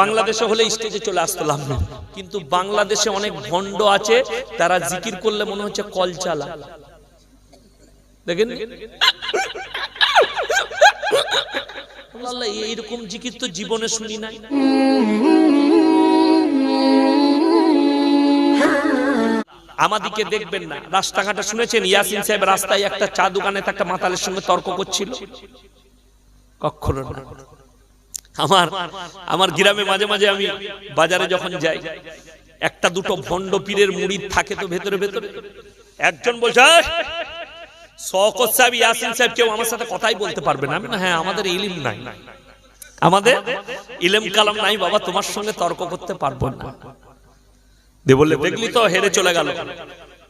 বাংলাদেশে হলে স্টেজে চলে আসতাম না কিন্তু বাংলাদেশে অনেক ভণ্ড আছে তারা জিকির করলে মনে হচ্ছে কল চালা দেখেন? আল্লাহ এইরকম জিকির তো জীবনে শুনি নাই। আমাদিকে দেখবেন না। রাস্তাঘাটে শুনেছেন ইয়াসিন সাহেব রাস্তায় একটা চা দোকানে একটা মাতালের সঙ্গে তর্ক করছিল? না। আমার আমার গ্রামে মাঝে মাঝে আমি বাজারে যখন যাই একটা দুটো ভণ্ড পীরের মুড়ি থাকে তো ভেতরে ভেতরে। একজন বলছে "এই, শওকত সাহেব ইয়াসিন সাহেব কেউ আমার সাথে কথাই বলতে পারবে না। আমি না হ্যাঁ আমাদের ইলিম নাই। আমাদের ইলেম কালাম নাই বাবা তোমার সঙ্গে তর্ক করতে পারব না। দে বললে দেখলি তো হেরে চলে গেল।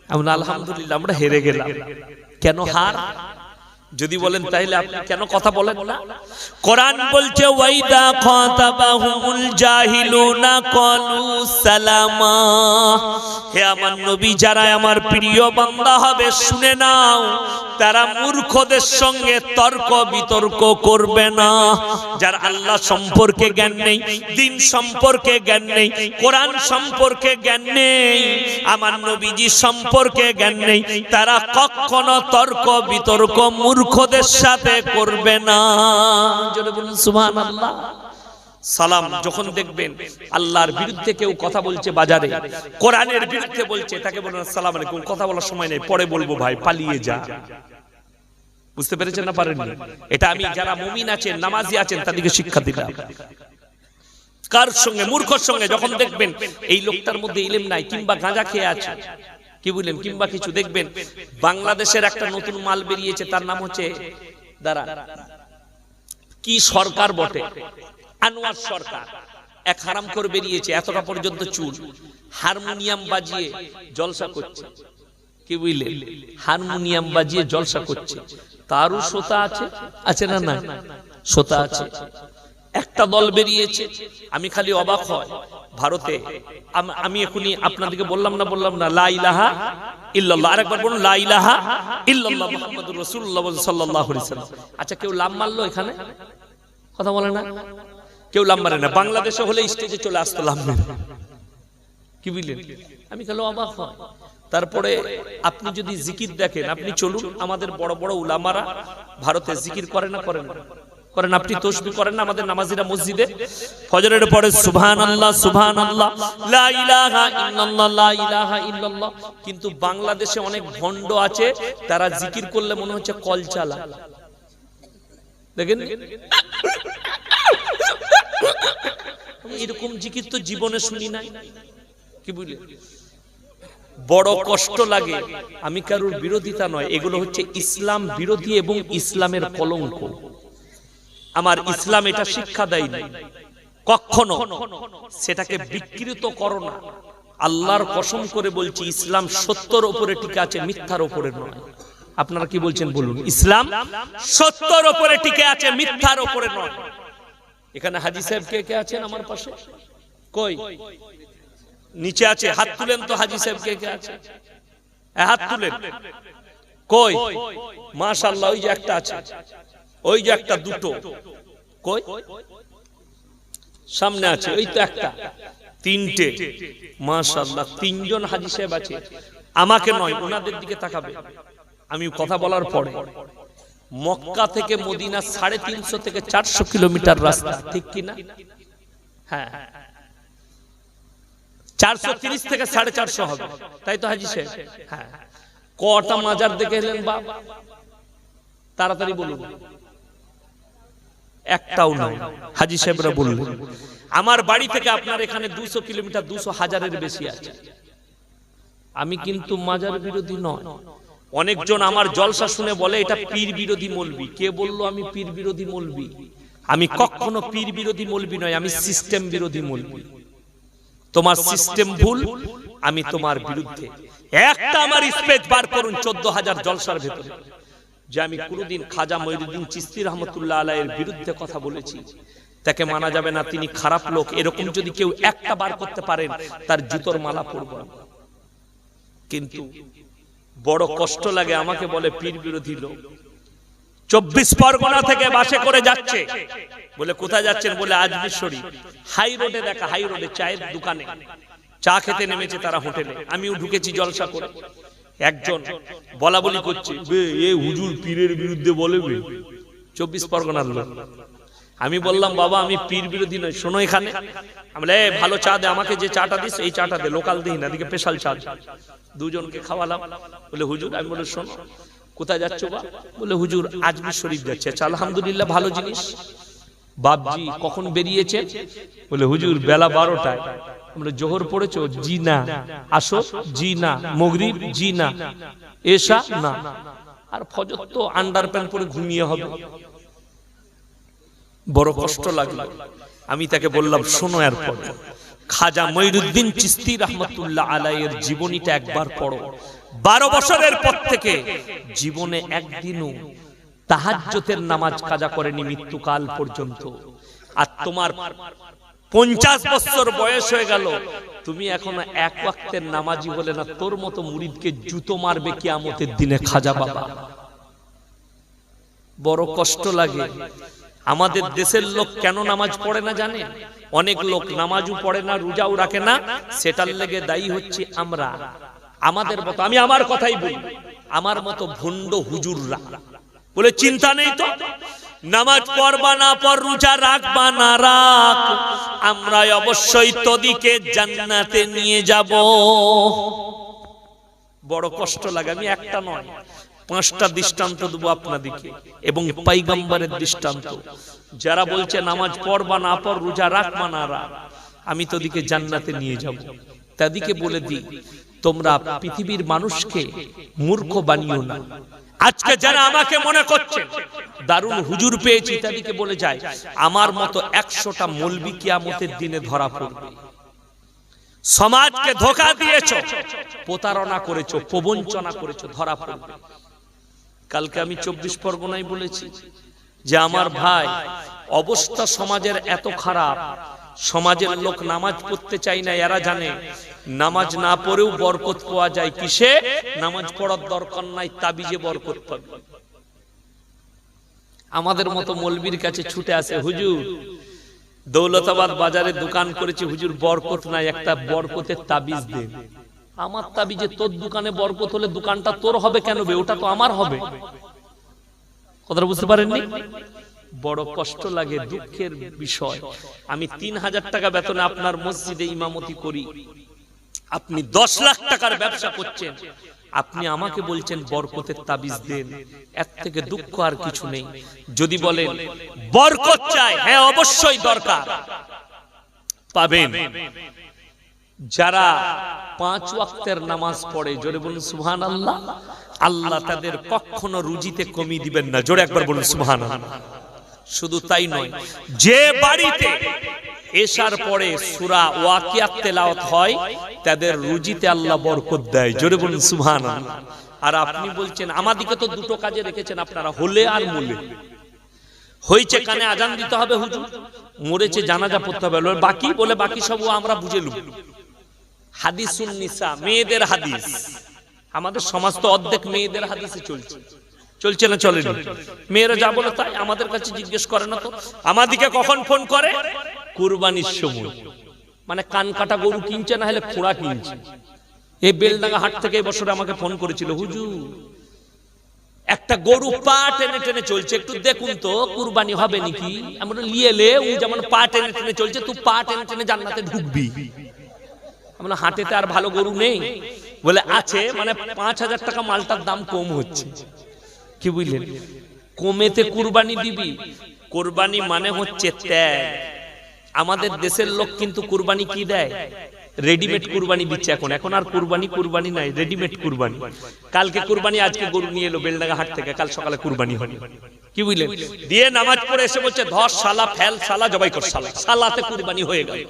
আমরা আলহামদুলিল্লাহ আমরা হেরে গেলাম। কেন হার? যদি বলেন তাইলে আপনি কেন কথা বলেন না? কোরআন বলছে ওয়াইদা খাতাবাহুমুল জাহিলুনা ক্বালু সালামা। হে আমার নবী যারা আমার প্রিয় বান্দা হবে শুনে নাও। তারা মূর্খদের সঙ্গে তর্ক বিতর্ক করবে না। যার আল্লাহ সম্পর্কে জ্ঞান নেই দিন সম্পর্কে জ্ঞান নেই কোরআন সম্পর্কে জ্ঞান নেই। আমার নবীজি সম্পর্কে জ্ঞান নেই। তারা কখনো তর্ক বিতর্ক মূর্খদের সাথে করবে না। জোরে বলুন সুবহানাল্লাহ। সালাম যখন দেখবেন আল্লাহর বিরুদ্ধে কেউ কথা বলছে বাজারে কোরআনের বিরুদ্ধে বলছে তাকে বলুন আসসালাম আলাইকুম কথা বলার সময় নেই পরে বলব ভাই পালিয়ে যা। বুঝতে পেরেছেন না পারেননি? এটা আমি যারা মুমিন আছেন নামাজি আছেন তাদেরকে শিক্ষা দিলাম। কার সঙ্গে মূর্খর সঙ্গে যখন দেখবেন এই লোকটার মধ্যে ইলেম নাই কিংবা গাঁজা খেয়ে আছে কি বুঝলেন কিংবা কিছু দেখবেন? বাংলাদেশের একটা নতুন মাল বেরিয়েছে তার নাম হচ্ছে দাঁড়া কি সরকার বটে? আনোয়ার সরকার। এক হারাম করে বেরিয়েছে এতটা পর্যন্ত চুল। হারমোনিয়াম বাজিয়ে জলসা করছে। কি বুঝলেন? হারমোনিয়াম বাজিয়ে জলসা করছে। তারও শ্রোতা আছে? আছে না না শ্রোতা আছে। একটা দল বেরিয়েছে। আমি খালি অবাক হয়। ভারতে। আমি এখনই আপনাদেরকে বললাম না বললাম না লা ইলাহা ইল্লাল্লাহ। আরেকবার বলুন লা ইলাহা ইল্লাল্লাহ মুহাম্মাদুর রাসূলুল্লাহ সাল্লাল্লাহু আলাইহি সাল্লাম। আচ্ছা কেউ লাম মারলো এখানে? কথা বলে না? কেউ লাম মারে না। বাংলাদেশে হলে স্টেজে চলে আসতো লাম মেরে। কি বুঝলেন আমি খালি অবাক হয় তারপরে আপনি যদি জিকির দেখেন আপনি চলুন আমাদের বড় বড় উলামারা ভারতে জিকির করে না করেন না। করেন আপনি তসবি করেন না আমাদের নামাজিরা মসজিদে ফজরের পরে সুবহান আল্লাহ সুবহান আল্লাহ লা ইলাহা ইল্লাল্লাহ লা ইলাহা ইল্লাল্লাহ। কিন্তু বাংলাদেশে অনেক ভণ্ড আছে তারা জিকির করলে মনে হচ্ছে কল চালা। দেখেন? এরকম জিকির তো জীবনে শুনি নাই। কি বুঝলে বড় কষ্ট লাগে। আমি কারোর বিরোধিতা নয় এগুলো হচ্ছে ইসলাম বিরোধী এবং ইসলামের কলঙ্ক। আমার ইসলাম এটা শিক্ষা দেয়নি। কখনো সেটাকে বিকৃত করো না। আল্লাহর কসম করে বলছি, ইসলাম সত্যর উপরে টিকে আছে, মিথ্যার উপরে নয়। আপনারা কি বলছেন বলুন? ইসলাম সত্যর উপরে টিকে আছে, মিথ্যার উপরে নয়। এখানে হাজি সাহেব কে কে আছেন আমার পাশে? কই? নিচে আছে, হাত তুলেন তো হাজি সাহেব কে কে আছে? হাত তুলেন। কই? মাশাআল্লাহ, ওই যে একটা আছে। ওই যে একটা দুটো। কই? সামনে আছে, ওই তো একটা। তিনটে। মাশাআল্লাহ, তিনজন হাজি সাহেব আছে। আমাকে নয়, ওনাদের দিকে তাকাবে। আমি কথা বলার পরে, মক্কা থেকে মদিনা সাড়ে তিনশো থেকে চারশো কিলোমিটার রাস্তা, ঠিক কিনা হ্যাঁ। চারশো তিরিশ থেকে সাড়ে চারশো হবে। তাই তো হাজি সাহেব? হ্যাঁ। কটা মাজার দেখে এলেন বাপ? তাড়াতাড়ি বলুন। একটাও নয়। হাজি সাহেবরা বললেন, আমার বাড়ি থেকে আপনার এখানে দুশো কিলোমিটার, দুশো হাজারের বেশি আছে। আমি কিন্তু মাজার বিরোধী নয়। অনেকজন আমার জলসা শুনে বলে, এটা পীর বিরোধী মলবি। কে বলল, আমি পীর বিরোধী মলবি। আমি কখনো পীর বিরোধী মলবি নয় আমি সিস্টেম বিরোধী মলবি। তোমার সিস্টেম ভুল, আমি তোমার বিরুদ্ধে। একটা আমার স্পেস বার করুন চোদ্দ হাজার জলসার ভেতরে। যে আমি কোনোদিন খাজা মহিউদ্দিন চিস্তি রহমতুল্লাহ আলাইয়ের বিরুদ্ধে কথা বলেছি। তাকে মানা যাবে না তিনি খারাপ লোক। এরকম যদি কেউ একটা বার করতে পারেন তার জুতোর মালা পরব কিন্তু বড় কষ্ট লাগে আমাকে বলে পীর বিরোধী লোক। চব্বিশ পরগনা থেকে বাসে করে যাচ্ছে। বলে কোথায় যাচ্ছেন? বলে আজমির শরীফ হাই রোডে দেখা হাই রোডে চায়ের দোকানে। চা খেতে নেমেছে তারা হোটেলে। আমিও ঢুকেছি জলসা করে। একজন বলা বলি করছে। বে এ হুজুর পীরের বিরুদ্ধে বলে চব্বিশ পরগনার লোক। আমি বললাম বাবা আমি পীর বিরোধী নই। শোনো এখানে। আমি "এ, ভালো চা দে আমাকে যে চাটা দিস এই চাটা দে লোকাল দিই না এদিকে স্পেশাল চা দে।" দুজনকে খাওয়ালাম। বলে হুজুর আমি বলে শোনো কোথায় যাচ্ছ বা বলে হুজুর আজমির শরীফ যাচ্ছে। আচ্ছা আলহামদুলিল্লাহ ভালো জিনিস। বাপজি কখন বেরিয়েছে? বলে হুজুর বেলা বারোটায়। আমরা জোহর পড়েছো জি না। আসো জি না। মগরিব জি না। এসা না। আর ফজর তো আন্ডার প্যান্ট পরে ঘুমিয়ে হবে। বড় কষ্ট লাগল আমি তাকে বললাম শোনো এরপর। খাজা মঈরুদ্দিন চিস্তি রহমতুল্লাহ আলাইয়ের জীবনীটা একবার পড়ো। বারো বছরের পর থেকে জীবনে একদিনও তাহাজ্জতের নামাজ কাজা করেনি মৃত্যুকাল পর্যন্ত। আর তোমার পঞ্চাশ বছর বয়স হয়ে গেল। তুমি এখনও এক ওয়াক্তের নামাজি হলে না তোর মতো মুরিদকে জুতো মারবে কিয়ামতের দিনে খাজা বাবা। বড় কষ্ট লাগে। আমাদের দেশের লোক কেন নামাজ পড়ে না জানে অনেক লোক নামাজও পড়ে না রোজাও রাখে না। সেটার লেগে দায়ী হচ্ছে আমরা। আমাদের মতো আমি আমার কথাই বলি। আমার মতো ভণ্ড হুজুররা। বলে চিন্তা নেই তো? নামাজ পড়বা না পর রোজা রাখবা না রাখ। আমরা অবশ্যই তোদিকে জান্নাতে নিয়ে যাব। বড় কষ্ট লাগে, আমি একটা নয়, পাঁচটা দৃষ্টান্ত দেবো আপনাদিকে এবং পাইগাম্বারের দৃষ্টান্ত। যারা বলছে নামাজ পড়বা না পর রোজা রাখবা না রাখ, আমি তোদিকে জান্নাতে নিয়ে যাব। তাদিকে বলে দিই, তোমরা পৃথিবীর মানুষকে মূর্খ বানিও না। আজকে যারা আমাকে মনে করছে দারুণ হুজুর পেয়েছি তাদেরকে বলে যায় আমার মতো একশোটা মলবি কিয়ামতের দিনে ধরা পড়বে। সমাজকে ধোকা দিয়েছ প্রতারণা করেছ প্রবঞ্চনা করেছ ধরা পড়বে। কালকে আমি চব্বিশ পরগনায় বলেছি যে আমার ভাই অবস্থা সমাজের এত খারাপ। সমাজের লোক নামাজ পড়তে চাই না এরা জানে নামাজ না পড়েও বরকত পাওয়া যায় কিসে? নামাজ পড়ার দরকার নাই তাবিজে বরকত পাবে। আমাদের মতো মলবির কাছে ছুটে আসে হুজুর দৌলতাবাদ বাজারে দোকান করেছে হুজুর বরকত নাই একটা বরকতের তাবিজ দেন আমার তাবিজে তোর দোকানে বরকত হলে দোকানটা তোর হবে কেন বে? ওটা তো আমার হবে। কথাটা বুঝতে পারেননি? বড় কষ্ট লাগে, দুঃখের বিষয়। আমি তিন হাজার টাকা বেতনে আপনার মসজিদে ইমামতি করি। আপনি দশ লাখ টাকার ব্যবসা করছেন। আপনি আমাকে বলছেন, বরকতের তাবিজ দেন। এর থেকে দুঃখ আর কিছু নেই। যদি বলেন, বরকত চাই হ্যাঁ অবশ্যই দরকার। পাবেন। যারা পাঁচ ওয়াক্তের নামাজ পড়ে, জোরে বলুন সুহান আল্লাহ আল্লাহ তাদের কখনো রুজিতে কমিয়ে দিবেন না। জোরে একবার বলুন সুবহান শুধু তাই নয় যে বাড়িতে এসার পরে সুরা ওয়াকিয়াত তেলাওয়াত হয় তাদের রুজিতে আল্লাহ বরকত দেয়। জোরে বলুন সুবহান আর আপনি বলছেন আমাদিকে তো দুটো কাজে রেখেছেন আপনারা হলে আর মূলে। হয়েছে কানে আজান দিতে হবে হুজুর মরেছে জানাজা পড়তে হবে। বাকি বলে বাকি সব আমরা বুঝে লুব হাদিসুন নিসা মেয়েদের হাদিস। আমাদের সমাজ তো অর্ধেক মেয়েদের হাদিসে চলছে। চলছে না চলে মেয়েরা যা বলে তাই আমাদের কাছে জিজ্ঞেস করে না তো। আমাদিকে কখন ফোন করে? কুরবানির সময়। মানে কান কাটা গরু কিনছে না হলে খোড়া কিনছে। এই বেলডাঙ্গা হাট থেকে বছরে আমাকে ফোন করেছিল, হুজুর, একটা গরু পা টেনে টেনে চলছে, একটু দেখুন তো, কুরবানি হবে নাকি? আমরা লিয়ে লে, ও যেমন পা টেনে টেনে চলছে, তুই পা টেনে টেনে জান্নাতে ঢুকবি। আমরা হাটেতে আর ভালো গরু নেই। বলে, আছে মানে পাঁচ হাজার টাকা মালটার দাম কম হচ্ছে। কি বুঝলেন? কমেতে কুরবানি দিবি, কুরবানি মানে হচ্ছে ত্যাগ। আমাদের দেশের লোক কিন্তু কুরবানি কি দেয়? রেডিমেড কুরবানি দিচ্ছে এখন। এখন আর কুরবানি কুরবানি নাই রেডিমেড কুরবানি। কালকে কুরবানি, আজকে গরু নিয়ে এলো বেলডাঙ্গা হাট থেকে, কাল সকালে কুরবানি হবে। কি বুঝলেন? দিয়ে নামাজ পড়ে এসে বলছে ধর সালা ফেল সালা জবাই কর সালা সালাতে কুরবানি হয়ে গেল।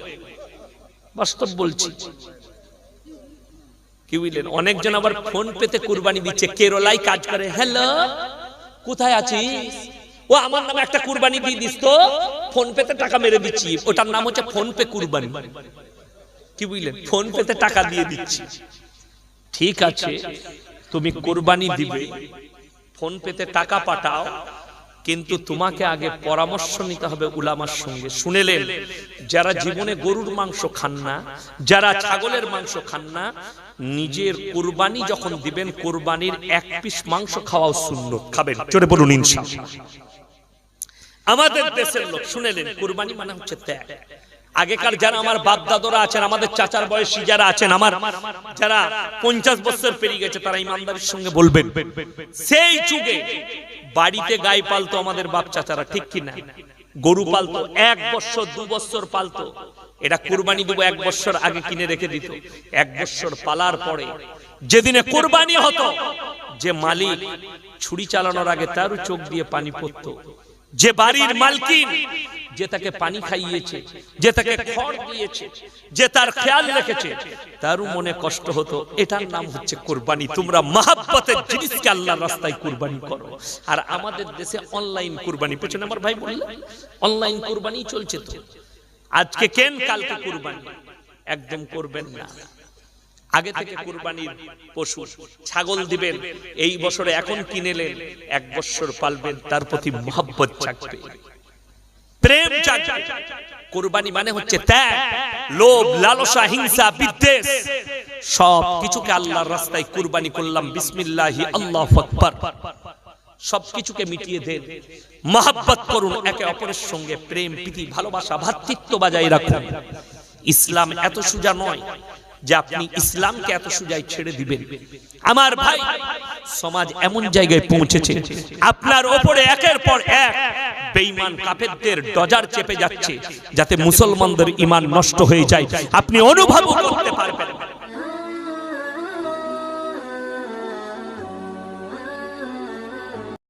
বাস্তব বলছি। কি বুঝলেন অনেকজন আবার ফোন পেতে কুরবানি দিচ্ছে। কেরলায় কাজ করে। হ্যালো কোথায় আছিস? ও, আমার নামে একটা কুরবানি দিয়ে দিস তো। ফোন পেতে টাকা মেরে দিচ্ছি। ওটার নাম হচ্ছে ফোন পে কুরবানি। কি বুঝলেন? ফোন পেতে টাকা দিয়ে দিচ্ছি। ঠিক আছে। তুমি কুরবানি দিবে। ফোন পেতে টাকা পাঠাও। কিন্তু তোমাকে আগে পরামর্শ নিতে হবে উলামার সঙ্গে। শুনেলেন, যারা জীবনে গরুর মাংস খান না, যারা ছাগলের মাংস খান না, নিজের কোরবানি যখন দিবেন, কোরবানির এক পিস মাংস খাওয়াও শূন্য খাবেন। চলে বলুন আমাদের দেশের লোক, শুনেলেন, কুরবানি মানে হচ্ছে ত্যাগ। আগেকার যারা আমার বাপ দাদরা আছেন, আমাদের চাচার বয়সী যারা আছেন, আমার যারা পঞ্চাশ বছর পেরিয়ে গেছে, তারা ইমানদারির সঙ্গে বলবেন, সেই যুগে বাড়িতে গাই পালতো আমাদের বাপ চাচারা, ঠিক কিনা গরু পালতো, এক বছর, দু বছর পালতো। এটা কুরবানি দেবো এক বছর আগে কিনে রেখে দিত। এক বছর পালার পরে যেদিনে কুরবানি হতো, যে মালিক ছুরি চালানোর আগে তারও চোখ দিয়ে পানি পড়তো যে বাড়ির মালকিন যে তাকে পানি খাইয়েছে যে তাকে খড় দিয়েছে যে তার খেয়াল রেখেছে তারও মনে কষ্ট হতো এটার নাম হচ্ছে কোরবানি। তোমরা মহাব্বতের জিনিসকে আল্লাহর রাস্তায় কোরবানি করো। আর আমাদের দেশে অনলাইন কুরবানি পেছনে আমার ভাই বলল অনলাইন কোরবানি চলছে তো। আজকে কেন কালকে কোরবানি? একদম করবেন না। আগে থেকে কুরবানির পশু, ছাগল দিবেন, এই বছরে এখন কিনেলেন, এক বছর পালবেন, তার প্রতি মহব্বত জাগবে। প্রেম জাগবে। কুরবানি মানে হচ্ছে ত্যাগ, লোভ, লালসা, হিংসা, বিদ্বেষ। সব কিছুকে আল্লাহর রাস্তায় কুরবানি করলাম, বিসমিল্লাহি, আল্লাহু আকবার। সব কিছুকে মিটিয়ে দেন। মহাব্বত করুন, একে অপরের সঙ্গে প্রেম, প্রীতি, ভালোবাসা ভ্রাতৃত্ব বজায় রাখুন। ইসলাম এত সুজা নয়। যে আপনি ইসলামকে এত সুজায় ছেড়ে দিবেন আমার ভাই সমাজ এমন জায়গায় পৌঁছেছে, আপনার ওপরে একের পর এক বেঈমান কাফেরদের ডজার চেপে যাচ্ছে, যাতে মুসলমানদের ঈমান নষ্ট হয়ে যায় আপনি অনুভব করতে পারবেন না।